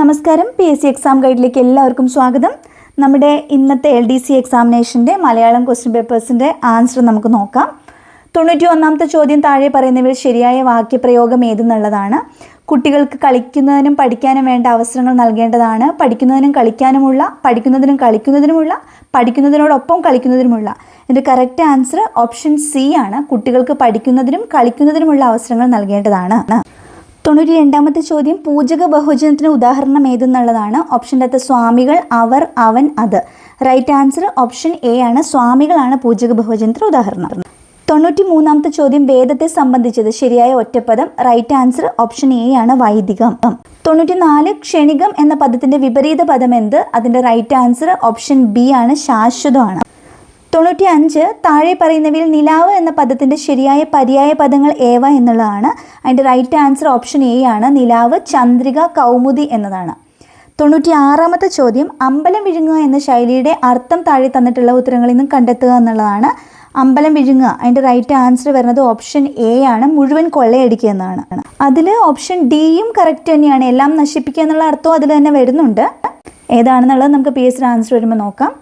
നമസ്കാരം. P S C exam ഗൈഡിലേക്ക് എല്ലാവർക്കും സ്വാഗതം. നമ്മുടെ ഇന്നത്തെ എൽ ഡി സി എക്സാമിനേഷന്റെ മലയാളം ക്വസ്റ്റ്യൻ പേപ്പേഴ്സിന്റെ ആൻസർ നമുക്ക് നോക്കാം. തൊണ്ണൂറ്റി ഒന്നാമത്തെ ചോദ്യം താഴെ പറയുന്നവയിൽ ശരിയായ വാക്യപ്രയോഗം ഏതെന്നുള്ളതാണ്. കുട്ടികൾക്ക് കളിക്കുന്നതിനും പഠിക്കാനും വേണ്ട അവസരങ്ങൾ നൽകേണ്ടതാണ്. പഠിക്കുന്നതിനും കളിക്കാനുമുള്ള പഠിക്കുന്നതിനും കളിക്കുന്നതിനുമുള്ള പഠിക്കുന്നതിനോടൊപ്പം കളിക്കുന്നതിനുമുള്ള. എന്റെ കറക്റ്റ് ആൻസർ ഓപ്ഷൻ സി ആണ്. കുട്ടികൾക്ക് പഠിക്കുന്നതിനും കളിക്കുന്നതിനുമുള്ള അവസരങ്ങൾ നൽകേണ്ടതാണ്. തൊണ്ണൂറ്റി രണ്ടാമത്തെ ചോദ്യം പൂജക ബഹുജനത്തിന് ഉദാഹരണം ഏതെന്നുള്ളതാണ്. ഓപ്ഷന്റെ അകത്ത് സ്വാമികൾ അവർ അവൻ അത്. റൈറ്റ് ആൻസർ ഓപ്ഷൻ എ ആണ്. സ്വാമികളാണ് പൂജക ബഹുജനത്തിന് ഉദാഹരണം. തൊണ്ണൂറ്റി മൂന്നാമത്തെ ചോദ്യം വേദത്തെ സംബന്ധിച്ചത് ശരിയായ ഒറ്റപ്പദം. റൈറ്റ് ആൻസർ ഓപ്ഷൻ എ ആണ് വൈദികം. തൊണ്ണൂറ്റി നാല് ക്ഷണികം എന്ന പദത്തിന്റെ വിപരീത പദം എന്ത്? അതിന്റെ റൈറ്റ് ആൻസർ ഓപ്ഷൻ ബി ആണ് ശാശ്വതമാണ്. തൊണ്ണൂറ്റി അഞ്ച് താഴെ പറയുന്നവയിൽ നിലാവ് എന്ന പദത്തിന്റെ ശരിയായ പര്യായ പദങ്ങൾ ഏവ എന്നുള്ളതാണ്. അതിന്റെ റൈറ്റ് ആൻസർ ഓപ്ഷൻ എ ആണ്. നിലാവ് ചന്ദ്രിക കൗമുദി എന്നതാണ്. തൊണ്ണൂറ്റി ആറാമത്തെ ചോദ്യം അമ്പലം വിഴുങ്ങുക എന്ന ശൈലിയുടെ അർത്ഥം താഴെ തന്നിട്ടുള്ള ഉത്തരങ്ങളിൽ നിന്നും കണ്ടെത്തുക എന്നുള്ളതാണ്. അമ്പലം വിഴുങ്ങുക അതിന്റെ റൈറ്റ് ആൻസർ വരുന്നത് ഓപ്ഷൻ എ ആണ്. മുഴുവൻ കൊള്ളയടിക്കുക എന്നാണ്. അതിൽ ഓപ്ഷൻ ഡിയും കറക്റ്റ് തന്നെയാണ്. എല്ലാം നശിപ്പിക്കുക എന്നുള്ള അർത്ഥവും അതിൽ തന്നെ വരുന്നുണ്ട്. ഏതാണെന്നുള്ളത് നമുക്ക് പി എസ് ആൻസർ വരുമ്പോൾ നോക്കാം.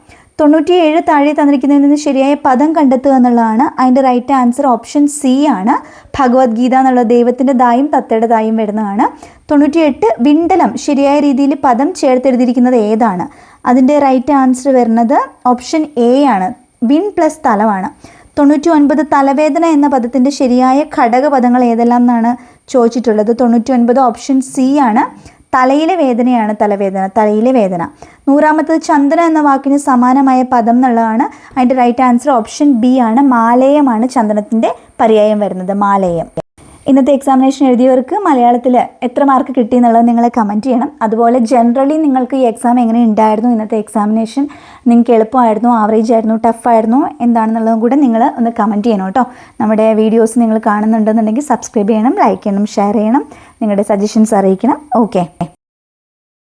തൊണ്ണൂറ്റിയേഴ് താഴെ തന്നിരിക്കുന്നതിൽ നിന്ന് ശരിയായ പദം കണ്ടെത്തുക എന്നുള്ളതാണ് അതിന്റെ റൈറ്റ് ആൻസർ ഓപ്ഷൻ സി ആണ്. ഭഗവത്ഗീത എന്നുള്ള ദൈവത്തിന്റെ ദായും തത്തയുടെ ദായും വരുന്നതാണ്. തൊണ്ണൂറ്റിയെട്ട് വിണ്ടലം ശരിയായ രീതിയിൽ പദം ചേർത്തെഴുതിയിരിക്കുന്നത് ഏതാണ്? അതിന്റെ റൈറ്റ് ആൻസർ വരുന്നത് ഓപ്ഷൻ എ ആണ്. വിൺ പ്ലസ് തലമാണ് തൊണ്ണൂറ്റി ഒൻപത് തലവേദന എന്ന പദത്തിന്റെ ശരിയായ ഘടകപദങ്ങൾ ഏതെല്ലാം എന്നാണ് ചോദിച്ചിട്ടുള്ളത്. തൊണ്ണൂറ്റി ഒൻപത് ഓപ്ഷൻ സി ആണ്. തലയിലെ വേദനയാണ് തലവേദന. തലയിലെ വേദന. നൂറാമത്തത് ചന്ദന എന്ന വാക്കിന് സമാനമായ പദം എന്നുള്ളതാണ് അതിന്റെ റൈറ്റ് ആൻസർ ഓപ്ഷൻ ബി ആണ്. മാലയമാണ് ചന്ദനത്തിന്റെ പര്യായം വരുന്നത്. മാലയം. ഇന്നത്തെ എക്സാമിനേഷൻ എഴുതിയവർക്ക് മലയാളത്തിൽ എത്ര മാർക്ക് കിട്ടി എന്നുള്ളത് നിങ്ങൾ കമന്റ് ചെയ്യണം. അതുപോലെ ജനറലി നിങ്ങൾക്ക് ഈ എക്സാം എങ്ങനെ ഉണ്ടായിരുന്നു ഇന്നത്തെ എക്സാമിനേഷൻ നിങ്ങൾക്ക് എളുപ്പമായിരുന്നു ആവറേജ് ആയിരുന്നു ടഫായിരുന്നു എന്താണെന്നുള്ളതും കൂടെ നിങ്ങൾ ഒന്ന് കമന്റ് ചെയ്യണം കേട്ടോ. നമ്മുടെ വീഡിയോസ് നിങ്ങൾ കാണുന്നുണ്ടെന്നുണ്ടെങ്കിൽ സബ്സ്ക്രൈബ് ചെയ്യണം ലൈക്ക് ചെയ്യണം ഷെയർ ചെയ്യണം. നിങ്ങളുടെ സജഷൻസ് അറിയിക്കണം. ഓക്കെ